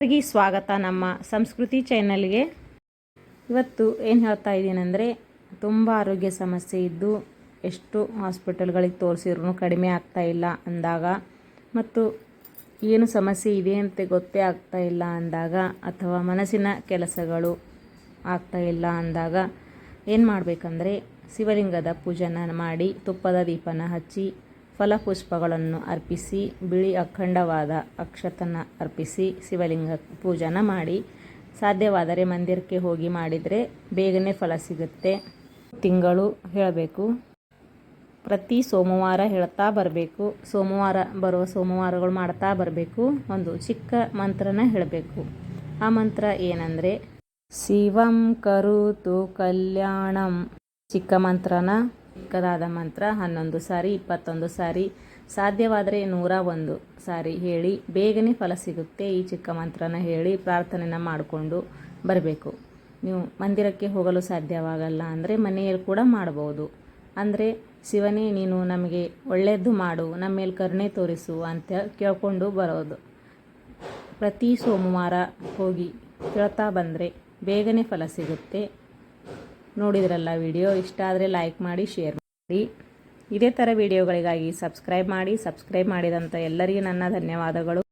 ಎಲ್ಲರಿಗೂ ಸ್ವಾಗತ ನಮ್ಮ ಸಂಸ್ಕೃತಿ ಚಾನಲ್ಗೆ ಇವತ್ತು ಏನು ಹೇಳ್ತಾ ಇದ್ದೀನಂದರೆ ತುಂಬ ಆರೋಗ್ಯ ಸಮಸ್ಯೆ ಇದ್ದು ಎಷ್ಟು ಹಾಸ್ಪಿಟಲ್ಗಳಿಗೆ ತೋರಿಸಿದ್ರು ಕಡಿಮೆ ಆಗ್ತಾ ಇಲ್ಲ ಅಂದಾಗ, ಮತ್ತು ಏನು ಸಮಸ್ಯೆ ಇದೆ ಅಂತ ಗೊತ್ತೇ ಆಗ್ತಾ ಇಲ್ಲ ಅಂದಾಗ, ಅಥವಾ ಮನಸ್ಸಿನ ಕೆಲಸಗಳು ಆಗ್ತಾ ಇಲ್ಲ ಅಂದಾಗ, ಏನು ಮಾಡಬೇಕಂದ್ರೆ, ಶಿವಲಿಂಗದ ಪೂಜೆನ ಮಾಡಿ ತುಪ್ಪದ ದೀಪನ ಹಚ್ಚಿ ಫಲಪುಷ್ಪಗಳನ್ನು ಅರ್ಪಿಸಿ, ಬಿಳಿ ಅಖಂಡವಾದ ಅಕ್ಷತನ ಅರ್ಪಿಸಿ, ಶಿವಲಿಂಗ ಪೂಜನ ಮಾಡಿ. ಸಾಧ್ಯವಾದರೆ ಮಂದಿರಕ್ಕೆ ಹೋಗಿ ಮಾಡಿದರೆ ಬೇಗನೆ ಫಲ ಸಿಗುತ್ತೆ. ತಿಂಗಳು ಹೇಳಬೇಕು. ಪ್ರತಿ ಸೋಮವಾರ ಹೇಳ್ತಾ ಬರಬೇಕು. ಸೋಮವಾರ ಬರುವ ಸೋಮವಾರಗಳು ಮಾಡ್ತಾ ಬರಬೇಕು. ಒಂದು ಚಿಕ್ಕ ಮಂತ್ರನ ಹೇಳಬೇಕು. ಆ ಮಂತ್ರ ಏನಂದರೆ, ಶಿವಂ ಕರುತು ಕಲ್ಯಾಣಂ ಚಿಕ್ಕ ಮಂತ್ರನ ಚಿಕ್ಕದಾದ ಮಂತ್ರ, ಹನ್ನೊಂದು ಸಾರಿ, ಇಪ್ಪತ್ತೊಂದು ಸಾರಿ, ಸಾಧ್ಯವಾದರೆ ನೂರ ಒಂದು ಸಾರಿ ಹೇಳಿ, ಬೇಗನೆ ಫಲ ಸಿಗುತ್ತೆ, ಈ ಚಿಕ್ಕ ಮಂತ್ರನ ಹೇಳಿ ಪ್ರಾರ್ಥನೆನ ಮಾಡಿಕೊಂಡು ಬರಬೇಕು. ನೀವು ಮಂದಿರಕ್ಕೆ ಹೋಗಲು ಸಾಧ್ಯವಾಗಲ್ಲ ಅಂದರೆ ಮನೆಯಲ್ಲಿ ಕೂಡ ಮಾಡ್ಬೋದು. ಅಂದರೆ, ಶಿವನೇ, ನೀನು ನಮಗೆ ಒಳ್ಳೆಯದು ಮಾಡು, ನಮ್ಮ ಮೇಲೆ ಕರುಣೆ ತೋರಿಸು ಅಂತ ಕೇಳಿಕೊಂಡು ಬರೋದು. ಪ್ರತಿ ಸೋಮವಾರ ಹೋಗಿ ಕೇಳ್ತಾ ಬಂದರೆ ಬೇಗನೆ ಫಲ ಸಿಗುತ್ತೆ ನೋಡಿದ್ರಲ್ಲ ವಿಡಿಯೋ, ಇಷ್ಟ ಆದರೆ ಲೈಕ್ ಮಾಡಿ ಶೇರ್ ಮಾಡಿ. ಇದೇ ಥರ ವಿಡಿಯೋಗಳಿಗಾಗಿ ಸಬ್ಸ್ಕ್ರೈಬ್ ಮಾಡಿ ಸಬ್ಸ್ಕ್ರೈಬ್ ಮಾಡಿದಂಥ ಎಲ್ಲರಿಗೂ ನನ್ನ ಧನ್ಯವಾದಗಳು.